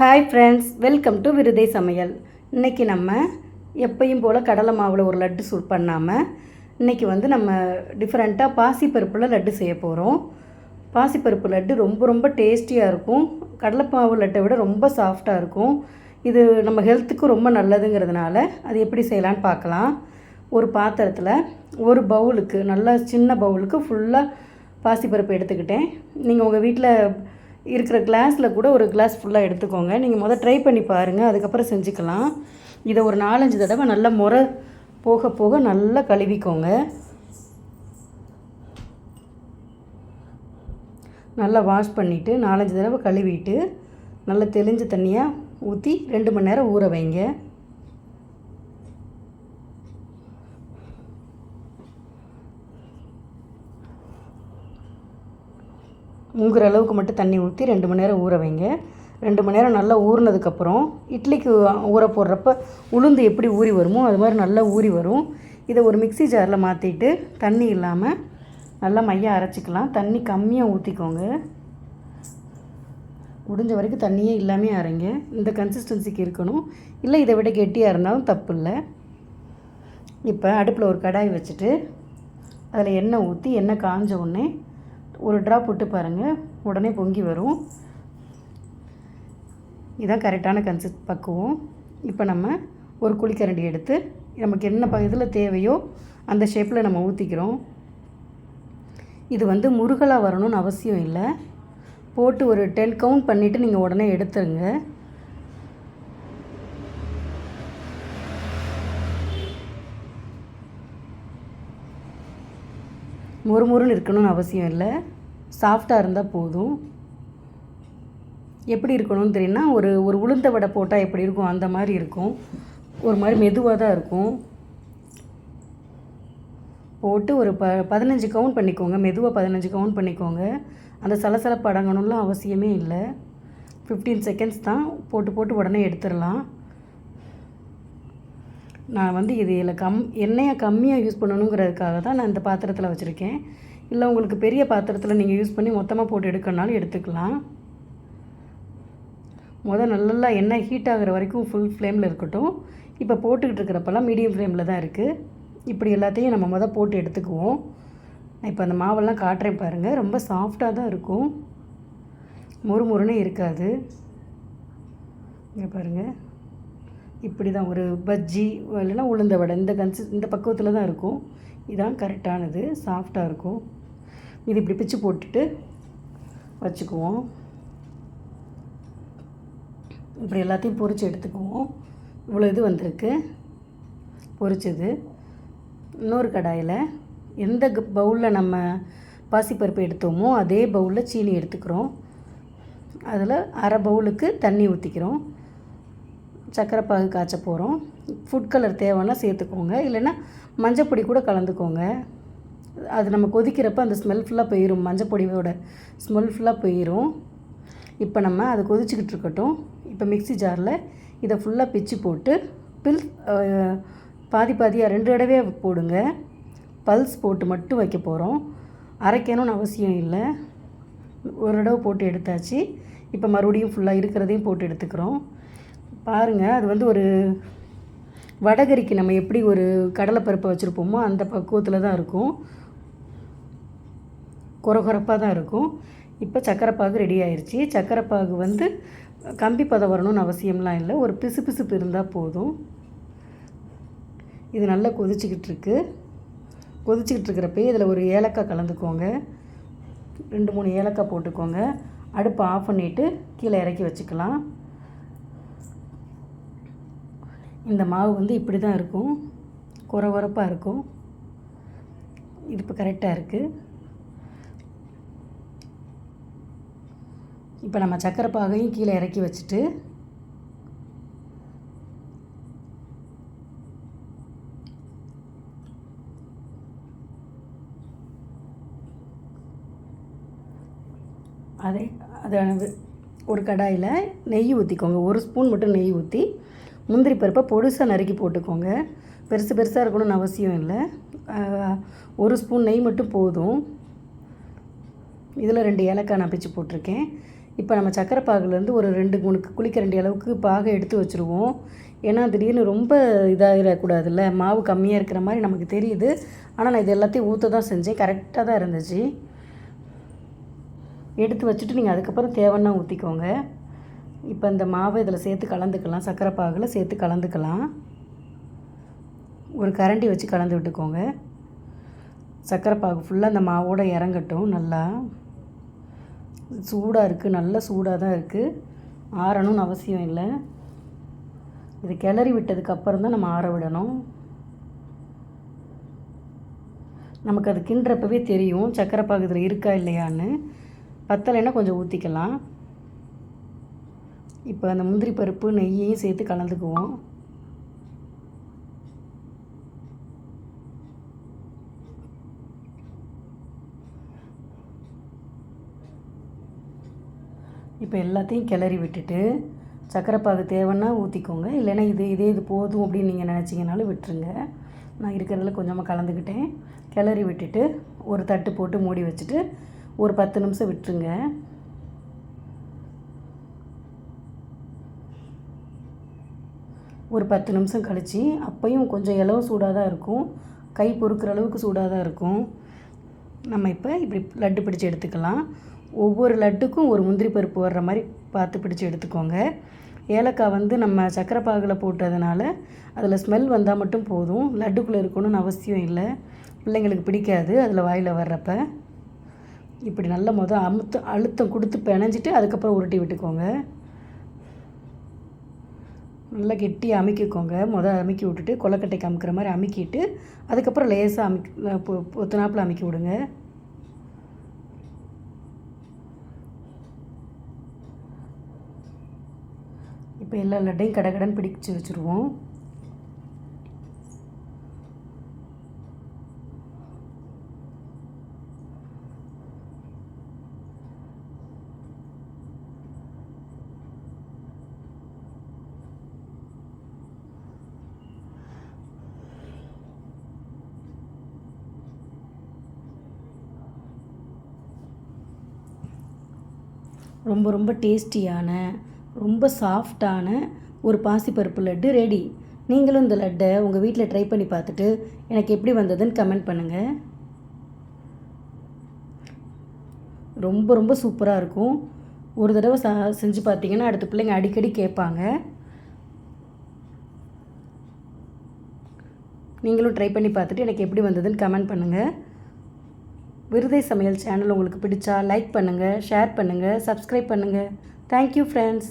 Hi friends welcome to விருதை சமையல். இன்றைக்கி நம்ம எப்பையும் போல் கடலை மாவில் ஒரு லட்டு சூட் பண்ணாமல் இன்றைக்கி வந்து நம்ம டிஃப்ரெண்ட்டாக பாசிப்பருப்பில் லட்டு செய்ய போகிறோம் பாசிப்பருப்பு லட்டு ரொம்ப ரொம்ப டேஸ்டியாக இருக்கும். கடலை மாவு லட்டை விட ரொம்ப சாஃப்டாக இருக்கும். இது நம்ம ஹெல்த்துக்கு ரொம்ப நல்லதுங்கிறதுனால அது எப்படி செய்யலான்னு பார்க்கலாம். ஒரு பாத்திரத்தில் ஒரு பவுலுக்கு நல்லா சின்ன பவுலுக்கு ஃபுல்லாக பாசிப்பருப்பு எடுத்துக்கிட்டேன். நீங்கள் உங்கள் வீட்டில் இருக்கிற கிளாஸில் கூட ஒரு கிளாஸ் ஃபுல்லாக எடுத்துக்கோங்க. நீங்கள் முதல் ட்ரை பண்ணி பாருங்கள் அதுக்கப்புறம் செஞ்சுக்கலாம். இதை ஒரு நாலஞ்சு தடவை நல்லா முறை போக போக நல்லா கழுவிக்கோங்க. நல்லா வாஷ் பண்ணிவிட்டு நாலஞ்சு தடவை கழுவிட்டு நல்லா தெளிஞ்ச தண்ணியாக ஊற்றி ரெண்டு மணி நேரம் ஊற வைங்க. முங்குற அளவுக்கு மட்டும் தண்ணி ஊற்றி ரெண்டு மணி நேரம் ஊற வைங்க. ரெண்டு மணி நேரம் நல்லா ஊறினதுக்கப்புறம் இட்லிக்கு ஊற போடுறப்ப உளுந்து எப்படி ஊறி வருமோ அது மாதிரி நல்லா ஊறி வரும். இதை ஒரு மிக்ஸி ஜாரில் மாற்றிட்டு தண்ணி இல்லாமல் நல்லா மையம் அரைச்சிக்கலாம். தண்ணி கம்மியாக ஊற்றிக்கோங்க முடிஞ்ச வரைக்கும் தண்ணியே இல்லாமே அரைங்க. இந்த கன்சிஸ்டன்சிக்கு இருக்கணும். இல்லை இதை விட கெட்டியாக இருந்தாலும் தப்பு இல்லை இப்போ அடுப்பில் ஒரு கடாய் வச்சுட்டு அதில் எண்ணெய் ஊற்றி எண்ணெய் காஞ்ச உடனே ஒரு ட்ராப் விட்டு பாருங்கள் உடனே பொங்கி வரும். இதான் கரெக்டான கன்சிஸ் பக்குவம். இப்போ நம்ம ஒரு குழிக்கரண்டி எடுத்து நமக்கு என்ன ப இதில் தேவையோ அந்த ஷேப்பில் நம்ம ஊற்றிக்கிறோம் இது வந்து முருகலாக வரணும்னு அவசியம் இல்லை. போட்டு ஒரு டென் கவுண்ட் பண்ணிவிட்டு நீங்கள் உடனே எடுத்துருங்க. மொறுமொறுன்னு இருக்கணும்னு அவசியம் இல்லை. சாஃப்டாக இருந்தால் போதும். எப்படி இருக்கணும்னு தெரியும்னா ஒரு ஒரு உளுந்த வடை போட்டால் எப்படி இருக்கும்? அந்த மாதிரி இருக்கும். ஒரு மாதிரி மெதுவாக தான் இருக்கும். போட்டு ஒரு ப பதினஞ்சு கவுண்ட் பண்ணிக்கோங்க. மெதுவாக பதினஞ்சு கவுண்ட் பண்ணிக்கோங்க. அந்த சலசலப்பு அடங்கணும்லாம் அவசியமே இல்லை. ஃபிஃப்டீன் செகண்ட்ஸ் தான். போட்டு போட்டு உடனே எடுத்துடலாம். நான் வந்து இது இதில் கம் எண்ணெயை கம்மியாக யூஸ் பண்ணணுங்கிறதுக்காக தான் நான் இந்த பாத்திரத்தில் வச்சுருக்கேன். இல்லை உங்களுக்கு பெரிய பாத்திரத்தில் நீங்கள் யூஸ் பண்ணி மொத்தமாக போட்டு எடுக்கணுனாலும் எடுத்துக்கலாம். முதல் நல்லா எண்ணெய் ஹீட் ஆகிற வரைக்கும் ஃபுல் ஃப்ளேமில் இருக்கட்டும். இப்போ போட்டுக்கிட்டு இருக்கிறப்பெல்லாம் மீடியம் ஃப்ளேமில் தான் இருக்குது இப்படி எல்லாத்தையும் நம்ம முதல் போட்டு எடுத்துக்குவோம். இப்போ அந்த மாவெல்லாம் காட்டுறேன் பாருங்கள் ரொம்ப சாஃப்டாக தான் இருக்கும். முறுமுறுன்னு இருக்காது. இங்கே பாருங்கள் இப்படி தான் ஒரு பஜ்ஜி இல்லைன்னா உளுந்த வடை இந்த கன்சி இந்த பக்குவத்தில் தான் இருக்கும். இதான் கரெக்டானது சாஃப்டாக இருக்கும். இது இப்படி பிச்சு போட்டுட்டு வச்சுக்குவோம். இப்படி எல்லாத்தையும் பொரித்து எடுத்துக்குவோம். இவ்வளோ இது வந்திருக்கு. பொரிச்சது. இன்னொரு கடாயில் எந்த பவுலில் நம்ம பாசிப்பருப்பு எடுத்தோமோ அதே பவுலில் சீனி எடுத்துக்கிறோம். அதில் அரை பவுலுக்கு தண்ணி ஊற்றிக்கிறோம் சர்க்கரை பாகு காய்ச்ச போகிறோம் ஃபுட் கலர் தேவைன்னா சேர்த்துக்கோங்க. இல்லைன்னா மஞ்சப்பொடி கூட கலந்துக்கோங்க. அது நம்ம கொதிக்கிறப்ப அந்த ஸ்மெல் ஃபுல்லாக போயிடும் மஞ்சப்பொடியோட ஸ்மெல் ஃபுல்லாக போயிடும் இப்போ நம்ம அது கொதிச்சுக்கிட்டு இருக்கட்டும். இப்போ மிக்ஸி ஜாரில் இதை ஃபுல்லாக பிச்சு போட்டு பில் பாதி பாதியாக ரெண்டு தடவையாக போடுங்க. பல்ஸ் போட்டு மட்டும் வைக்க போகிறோம் அரைக்கணும்னு அவசியம் இல்லை. ஒரு தடவை போட்டு எடுத்தாச்சு. இப்போ மறுபடியும் ஃபுல்லாக இருக்கிறதையும் போட்டு எடுத்துக்கிறோம். பாருங்கள் அது வந்து ஒரு வடகரிக்கு நம்ம எப்படி ஒரு கடலைப்பருப்பை வச்சுருப்போமோ அந்த பக்குவத்தில் தான் இருக்கும். குறகுறப்பாக தான் இருக்கும். இப்போ சக்கரைப்பாகு ரெடி ஆயிடுச்சு சக்கரைப்பாகு வந்து கம்பி பதம் வரணும்னு அவசியம்லாம் இல்லை. ஒரு பிசு பிசுப்பு இருந்தால் போதும். இது நல்லா கொதிச்சுக்கிட்டு இருக்கு. கொதிச்சுக்கிட்டு இருக்கிறப்பே இதில் ஒரு ஏலக்காய் கலந்துக்கோங்க. ரெண்டு மூணு ஏலக்காய் போட்டுக்கோங்க. அடுப்பை ஆஃப் பண்ணிவிட்டு கீழே இறக்கி வச்சுக்கலாம். இந்த மாவு வந்து இப்படி தான் இருக்கும். குறை குறப்பாக இருக்கும். இது இப்போ கரெக்டாக இருக்குது இப்போ நம்ம சக்கரை பாகையும் கீழே இறக்கி வச்சுட்டு அதை அதானது ஒரு கடாயில் நெய் ஊற்றிக்கோங்க ஒரு ஸ்பூன் மட்டும் நெய் ஊற்றி முந்திரி பருப்பை பொடுசாக நறுக்கி போட்டுக்கோங்க. பெருசு பெருசாக இருக்கணும்னு அவசியம் இல்லை. ஒரு ஸ்பூன் நெய் மட்டும் போதும். இதில் ரெண்டு ஏலக்காய் நான் பிச்சு போட்டிருக்கேன். இப்போ நம்ம சக்கரை பாகுலேருந்து ஒரு ரெண்டு மூணு குளிக்கரண்டி அளவுக்கு பாகை எடுத்து வச்சுருவோம். ஏன்னா திடீர்னு ரொம்ப இதாகிடக்கூடாதுல்ல மாவு கம்மியாக இருக்கிற மாதிரி நமக்கு தெரியுது. ஆனால் நான் இது எல்லாத்தையும் ஊற்ற தான் செஞ்சேன். கரெக்டாக தான் இருந்துச்சு. எடுத்து வச்சுட்டு நீங்கள் அதுக்கப்புறம் தேவைன்னா ஊற்றிக்கோங்க இப்போ இந்த மாவை இதில் சேர்த்து கலந்துக்கலாம் சக்கரை பாகில் சேர்த்து கலந்துக்கலாம். ஒரு கரண்டி வச்சு கலந்து விட்டுக்கோங்க. சர்க்கரை பாகு ஃபுல்லாக அந்த மாவோட இறங்கட்டும் நல்லா. சூடாக இருக்குது நல்ல சூடாக தான் இருக்குது ஆறணும்னு அவசியம் இல்லை. இது கிளறி விட்டதுக்கப்புறம் தான் நம்ம ஆற விடணும். நமக்கு அது கிண்டுறப்பவே தெரியும் சர்க்கரை பாகு இதில் இருக்கா இல்லையான்னு. பத்தலைன்னா கொஞ்சம் ஊற்றிக்கலாம் இப்போ அந்த முந்திரி பருப்பு நெய்யையும் சேர்த்து கலந்துக்குவோம். இப்போ எல்லாத்தையும் கிளறி விட்டுட்டு சக்கரை பாகு தேவைன்னா ஊற்றிக்கோங்க இல்லைன்னா இது இதே இது போதும் அப்படின்னு நீங்கள் நினச்சிங்கனாலும் விட்டுருங்க. நான் இருக்கிறதுல கொஞ்சமாக கலந்துக்கிட்டேன். கிளறி விட்டுட்டு ஒரு தட்டு போட்டு மூடி வச்சுட்டு ஒரு பத்து நிமிஷம் விட்டுருங்க. ஒரு பத்து நிமிஷம் கழித்து அப்பையும் கொஞ்சம் இலவு சூடாக தான் இருக்கும். கை பொறுக்கிற அளவுக்கு சூடாக தான் இருக்கும். நம்ம இப்போ இப்படி லட்டு பிடிச்சி எடுத்துக்கலாம். ஒவ்வொரு லட்டுக்கும் ஒரு முந்திரி பருப்பு வர்ற மாதிரி பார்த்து பிடிச்சி எடுத்துக்கோங்க. ஏலக்காய் வந்து நம்ம சக்கரை பாகில் போட்டதுனால அதில் ஸ்மெல் வந்தால் மட்டும் போதும். லட்டுக்குள்ளே இருக்கணும்னு அவசியம் இல்லை. பிள்ளைங்களுக்கு பிடிக்காது அதில் வாயில் வர்றப்ப. இப்படி நல்ல மொதல் அமுத்து அழுத்தம் கொடுத்து பிணைஞ்சிட்டு அதுக்கப்புறம் உருட்டி விட்டுக்கோங்க. நல்லா கெட்டி அமுக்கிக்கோங்க. மொதல் அமுக்கி விட்டுட்டு கொலக்கட்டைக்கு அமுக்கிற மாதிரி அமுக்கிட்டு அதுக்கப்புறம் லேசாக அமுக்கி பொத்துனாப்பில் அமுக்கி விடுங்க. இப்போ எல்லா லட்டையும் கடகடன் பிடிச்சு வச்சுருவோம். ரொம்ப ரொம்ப டேஸ்டியான ரொம்ப சாஃப்டான ஒரு பாசிப்பருப்பு லட்டு ரெடி. நீங்களும் இந்த லட்டை உங்கள் வீட்டில் ட்ரை பண்ணி பார்த்துட்டு எனக்கு எப்படி வந்ததுன்னு கமெண்ட் பண்ணுங்கள் ரொம்ப ரொம்ப சூப்பராக இருக்கும். ஒரு தடவை சா செஞ்சு பார்த்தீங்கன்னா அடுத்த பிள்ளைங்க அடிக்கடி கேட்பாங்க. நீங்களும் ட்ரை பண்ணி பார்த்துட்டு எனக்கு எப்படி வந்ததுன்னு கமெண்ட் பண்ணுங்கள் விருதை சமையல் சேனல் உங்களுக்கு பிடிச்சா லைக் பண்ணுங்கள் ஷேர் பண்ணுங்கள் சப்ஸ்கிரைப் பண்ணுங்கள் தேங்க்யூ ஃப்ரெண்ட்ஸ்